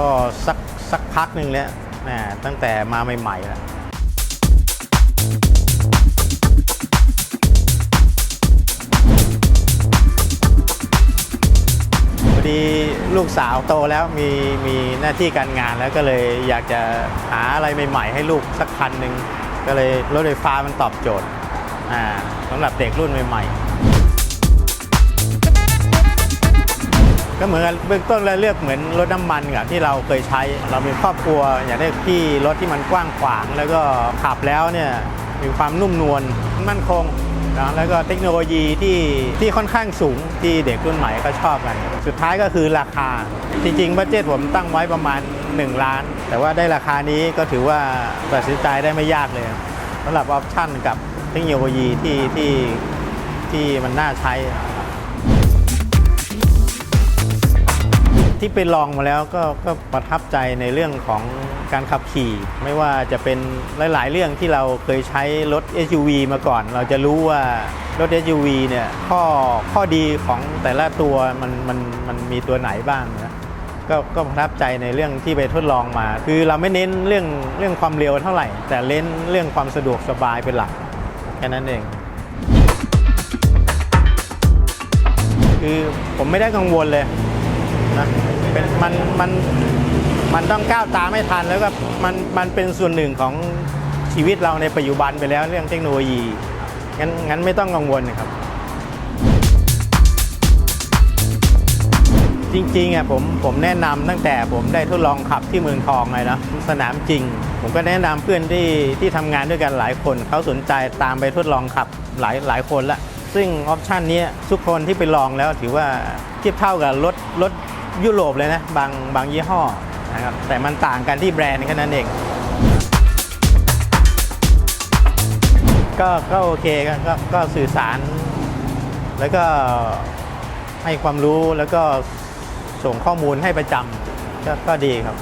็สักสักพักหนึ่งแล้วแหมตั้งแต่มาใหม่ๆแล้วพอดีลูกสาวโตแล้วมีมีหน้าที่การงานแล้วก็เลยอยากจะหาอะไรใหม่ ๆ ให้ลูกสักคันหนึ่งก็เลยรถไฟฟ้ามันตอบโจทย์อ่าสำหรับเด็กรุ่นใหม่ ๆ ก็เหมือนกันเบื้องต้นเราเลือกเหมือนรถน้ำมันกับที่เราเคยใช้ เรามีครอบครัวอยากได้ที่รถที่มันกว้างขวาง แล้วก็ขับแล้วเนี่ยมีความนุ่มนวลมั่นคงนะแล้วก็เทคโนโลยีที่ที่ค่อนข้างสูงที่เด็กรุ่นใหม่ก็ชอบกัน สุดท้ายก็คือราคา จริงๆบัตเจตผมตั้งไว้ประมาณ 1 ล้าน แต่ว่าได้ราคานี้ก็ถือว่าตัดสินใจได้ไม่ยากเลยสำหรับออปชั่นกับเทคโนโลยีที่ที่ที่มันน่าใช้ ที่ไปลองมาแล้วก็ก็ประทับใจในเรื่องของการขับขี่ ไม่ว่าจะเป็นหลาย ๆ เรื่องที่เราเคยใช้รถ SUV มาก่อน เราจะรู้ว่ารถ SUV เนี่ยข้อข้อดีของแต่ละตัวมันมันมันมีตัวไหนบ้างนะก็ก็ประทับใจในเรื่องที่ไปทดลองมา คือเราไม่เน้นเรื่องเรื่องความเร็วเท่าไหร่ แต่เน้นเรื่องความสะดวกสบายเป็นหลักแค่นั้นเองคือผมไม่ได้กังวลเลย นะเป็นมันมันมันต้องก้าวตามไม่ทันแล้วก็มันมันเป็นส่วนหนึ่งของชีวิตเราในปัจจุบันไปแล้วเรื่องเทคโนโลยีงั้นงั้นไม่ต้องกังวลนะครับ จริงๆอะผมผมแนะนำตั้งแต่ผมได้ทดลองขับที่เมืองทองเลยนะสนามจริง ผมก็แนะนำเพื่อนที่ที่ทำงานด้วยกันหลายคนเขาสนใจตามไปทดลองขับหลายหลายคนละซึ่งออปชันนี้ทุกคนที่ไปลองแล้วถือว่าเทียบเท่ากับรถรถ ยุโรปเลยนะ บางบางยี่ห้อนะครับแต่มันต่างกันที่แบรนด์แค่นั้นเอง ก็ก็โอเคก็ก็ก็สื่อสาร แล้วก็ให้ความรู้แล้วก็ส่งข้อมูลให้ประจำก็ก็ดีครับ